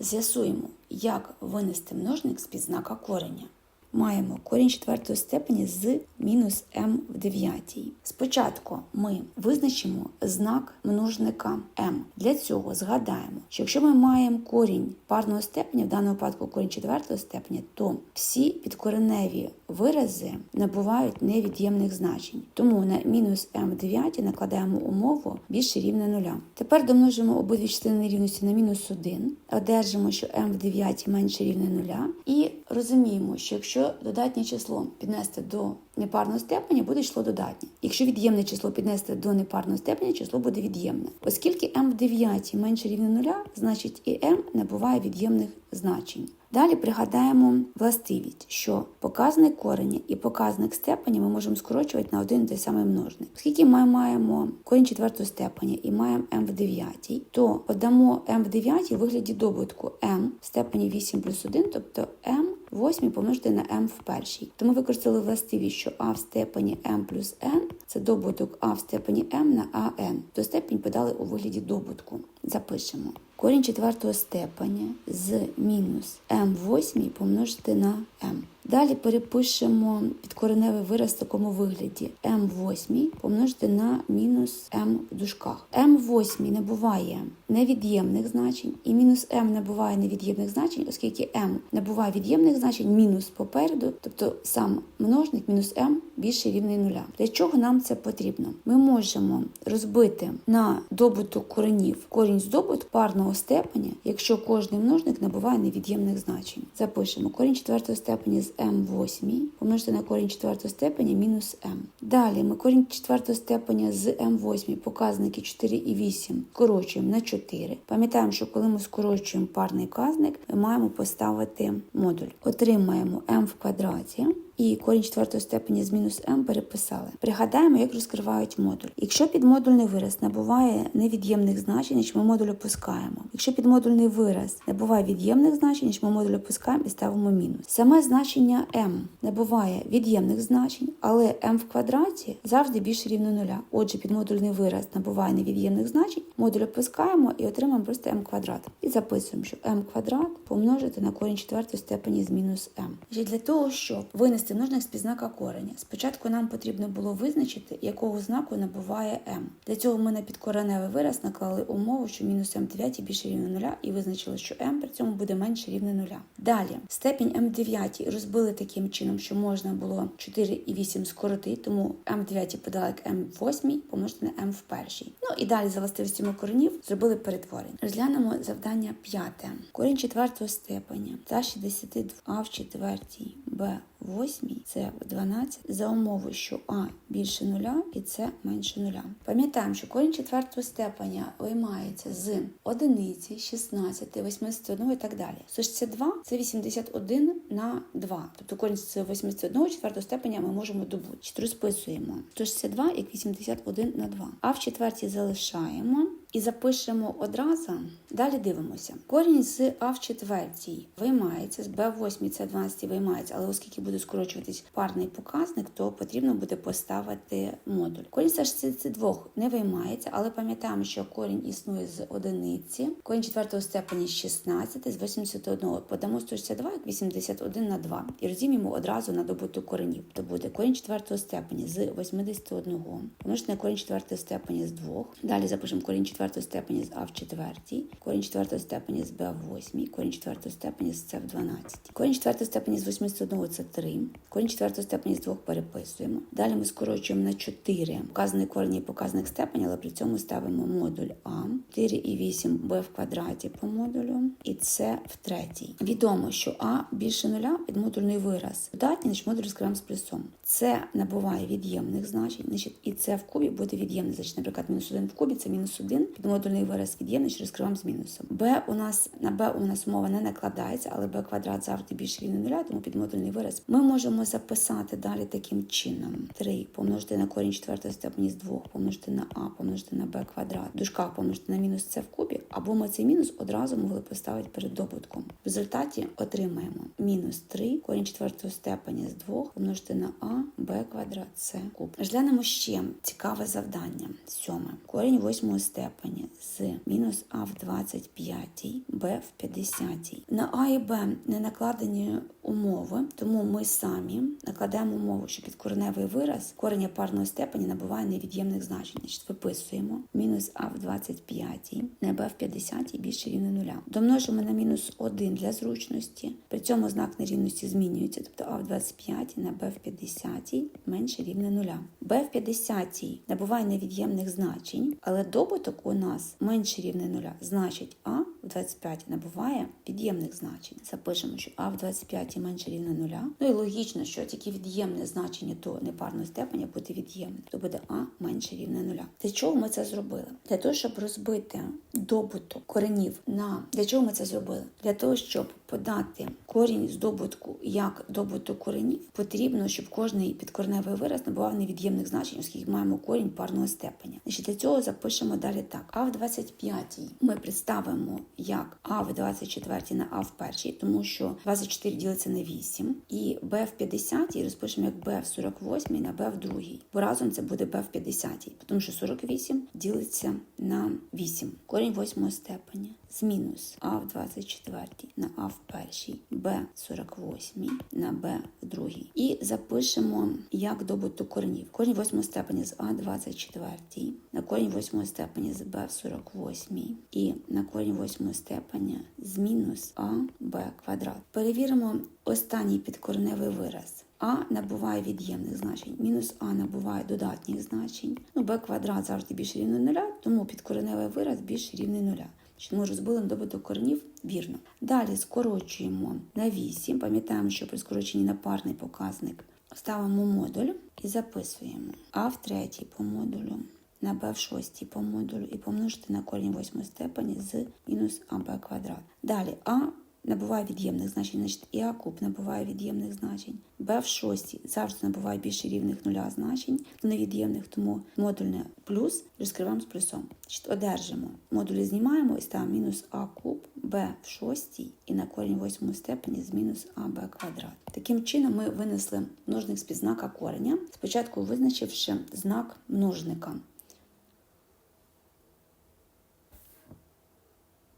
З'ясуємо, як винести множник з підзнака кореня. Маємо корінь четвертої степені з мінус m в дев'ятій. Спочатку ми визначимо знак множника m. Для цього згадаємо, що якщо ми маємо корінь парного степеня, в даному випадку корінь четвертої степені, то всі підкореневі вирази набувають невід'ємних значень. Тому на мінус m в дев'ятій накладаємо умову більше рівне нуля. Тепер домножимо обидві частини рівності на мінус 1, одержимо, що m в дев'ятій менше рівне нуля, і розуміємо, що якщо додатнє число піднести до непарного степені, буде число додатнє. Якщо від'ємне число піднести до непарного степені, число буде від'ємне. Оскільки m в дев'ятій менше рівне нуля, значить і m набуває від'ємних значень. Далі пригадаємо властивість, що показник кореня і показник степеня ми можемо скорочувати на один і той самий множник. Оскільки ми маємо корінь четвертого степеня і маємо m в дев'ятій, то подамо m в дев'ятій у вигляді добутку m в степені 8 плюс 1, тобто m в восьмій помножити на m в першій. Тому використали властивість, що a в степені m плюс n – це добуток a в степені m на an. То степінь подали у вигляді добутку. Запишемо. Корінь четвертого степеня з мінус М8 помножити на m. Далі перепишемо підкореневий вираз в такому вигляді m в восьмій помножити на мінус m в дужках. m в восьмій не буває невід'ємних значень, і мінус m не буває невід'ємних значень, оскільки m не буває від'ємних значень, мінус попереду, тобто сам множник мінус m більше рівний нуля. Для чого нам це потрібно? Ми можемо розбити на добуток коренів корінь з парного степеня, якщо кожний множник набуває невід'ємних значень. Запишемо корінь четвертого степені з в восьмій помножити на корінь четвертого степеня мінус m. Далі ми корінь четвертого степеня з в восьмій показники 4 і 8 скорочуємо на 4. Пам'ятаємо, що коли ми скорочуємо парний казник, ми маємо поставити модуль. Отримаємо m в квадраті. І корінь четвертої степені з мінус m переписали. Пригадаємо, як розкривають модуль. Якщо підмодульний вираз набуває невід'ємних значень, ми модуль опускаємо. Якщо підмодульний вираз набуває від'ємних значень, ми модуль опускаємо і ставимо мінус. Саме значення m набуває від'ємних значень, але m в квадраті завжди більше рівно нуля. Отже, підмодульний вираз набуває невід'ємних значень, модуль опускаємо і отримаємо просто m квадрат. І записуємо, що m квадрат помножити на корінь четвертої степені з мінус m. Для того, щоб винести множник з підзнака кореня, спочатку нам потрібно було визначити, якого знаку набуває m. Для цього ми на підкореневий вираз наклали умову, що мінус m 9 більше рівне нуля, і визначили, що m при цьому буде менше рівне нуля. Далі степінь m 9 розбили таким чином, що можна було 4 і 8 скоротити, тому m 9 подали як m8 помножити на m в першій. Ну і далі за властивостями коренів зробили перетворення. Розглянемо завдання п'яте. Корінь четвертого степеня та 62 а в четвертій, в восьмій, це в 12, за умови, що а більше нуля і це менше нуля. Пам'ятаємо, що корінь четвертого степеня виймається з одиниці, 16, 81 і так далі. 162 – це 81 на 2. Тобто корінь з 81 четвертого степеня ми можемо добути. Розписуємо 162 як 81 на 2. А в четвертій залишаємо. І запишемо одразу. Далі дивимося. Корінь з А в четвертій виймається, з Б в восьмій це 12 виймається, але оскільки буде скорочуватись парний показник, то потрібно буде поставити модуль. Корінь з 62 не виймається, але пам'ятаємо, що корінь існує з одиниці. Корінь четвертого степені з 16, з 81. Подамо 162 як 81 на 2. І розім'ємо одразу на добуток коренів. То буде корінь четвертого степені з 81. Помножити на корінь четвертого степені з 2. Далі запишемо корінь четвертого степені з А в четвертій, корінь четвертого степені з Б в восьмій, корінь четвертого степені з С в 12. Корінь четвертого степені з 81 це 3. Корінь четвертого степені з 2 переписуємо. Далі ми скорочуємо на 4 показник корені і показник степені, але при цьому ставимо модуль А, 4 і 8 Б в квадраті по модулю і С в третій. Відомо, що А більше нуля підмодульний вираз. Додатній, значить модуль розкриваємо з плюсом. Це набуває від'ємних значень, значить і С в кубі буде від'ємний. Значить, наприклад, мінус 1 в кубі це мінус 1 підмодульний вираз від'ємний, що розкриваємо з мінусом. Б у нас на Б у нас умова не накладається, але Б квадрат завжди більше рівне нуля, тому підмодульний вираз. Ми можемо записати далі таким чином: 3 помножити на корінь четвертої степені з 2, помножити на А, помножити на Б квадрат, в дужках помножити на мінус С в кубі, або ми цей мінус одразу могли поставити перед добутком. В результаті отримаємо мінус 3, корінь четвертої степені з 2, помножити на А, Б квадрат, С куб. Розглянемо ще цікаве завдання. Сьоме. Корінь восьмої степені степені з мінус а в 25, b в 50. На а і б не накладені умови, тому ми самі накладаємо умову, що підкореневий вираз корення парної степені набуває невід'ємних значень. Значить, виписуємо мінус а в 25 на b в 50 більше рівне нуля. Домножимо на мінус 1 для зручності. При цьому знак нерівності змінюється, тобто а в 25 на b в 50 менше рівне нуля. B в 50 набуває невід'ємних значень, але добуток у нас менше рівне нуля. Значить, а в 25 набуває від'ємних значень. Запишемо, що а в 25 менше рівне нуля. Ну і логічно, що тільки від'ємне значення до непарної степені буде від'ємне, то буде а менше рівне нуля. Для чого ми це зробили? Для того, щоб розбити добуток коренів на для чого ми це зробили? Для того, щоб подати корінь з добутку як добуток коренів, потрібно, щоб кожний підкореневий вираз набував невід'ємних значень, оскільки маємо корінь парного степеня. Значить, для цього запишемо далі так. А в 25 ми представимо як А в 24 на А в першій, тому що 24 ділиться на 8, і Б в 50 розпишемо як Б в 48 на Б в другій. Бо разом це буде Б в 50, тому що 48 ділиться на 8. Корінь восьмого степеня з мінус А в 24 на А в першій, Б в 48 на Б в другій. І запишемо як добуток коренів. Корінь восьмого степені з А 24, на корінь восьмого степені з Б в 48 і на корінь восьмого степеня з мінус А Б квадрат. Перевіримо останній підкореневий вираз. А набуває від'ємних значень, мінус А набуває додатніх значень. Ну, Б квадрат завжди більше рівне нуля, тому підкореневий вираз більше рівне нуля. Що ми розбили добиток корнів вірно. Далі скорочуємо на 8. Пам'ятаємо, що при скороченні на парний показник ставимо модуль і записуємо А в третій по модулю на b в шостій по модулю і помножити на корінь восьмої степені з мінус АБ квадрат. Далі А набуває від'ємних значень, значить і А куб набуває від'ємних значень. Б в шостій завжди набуває більше рівних нуля значень, невід'ємних, тому модульне плюс розкриваємо з плюсом. Значить, одержимо. Модулі знімаємо і ставимо мінус А куб, Б в шостій і на корінь восьмої степені з мінус АБ квадрат. Таким чином ми винесли множник з підзнака кореня, спочатку визначивши знак множника.